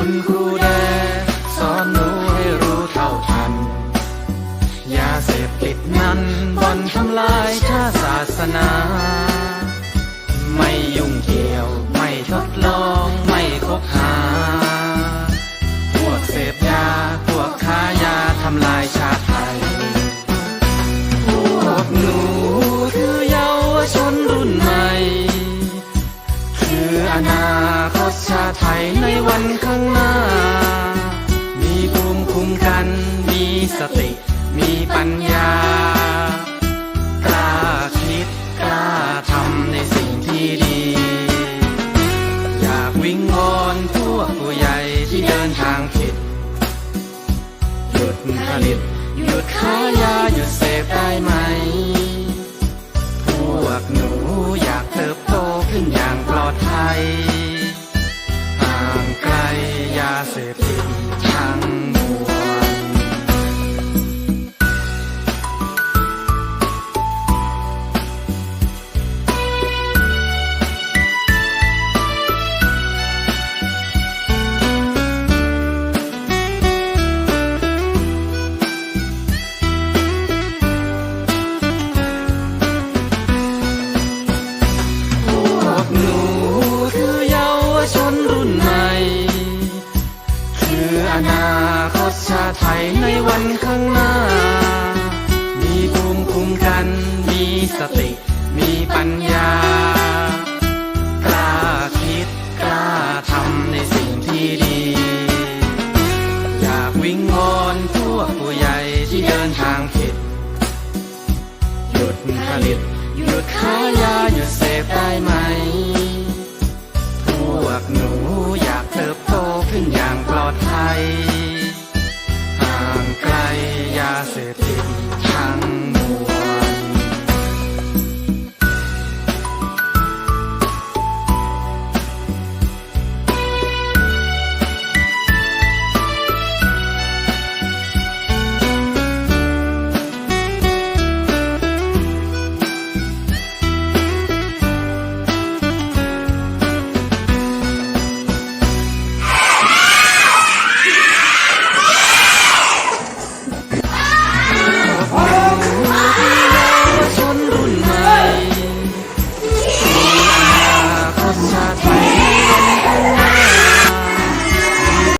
คุณครูแดสอนหนูให้รู้เท่าทัน ยาเสพติดนั้นบอนทำลายชาติศาสนา ไม่ยุ่งเกี่ยว ไม่ทดลอง ไม่คบหา คืออนาคตชาติไทยในวันข้างหน้า มีภูมิคุ้มกัน มีสติ มีปัญญา กล้าคิดกล้าทำในสิ่งที่ดี อยากวิงวอนพวกผู้ใหญ่ที่เดินทางผิด หยุดผลิต หยุดขายยา หยุดเสพได้ไหม ห่างไกลยาเสพติด ภัยในวันข้างหน้า มีภูมิคุ้มกัน มีสติ มีปัญญา กล้าคิดกล้าทำในสิ่งที่ดี อยากวิ่งวอนพวกผู้ใหญ่ที่เดินทางผิด หยุดผลิต หยุดขายยา หยุดเสพได้ไหม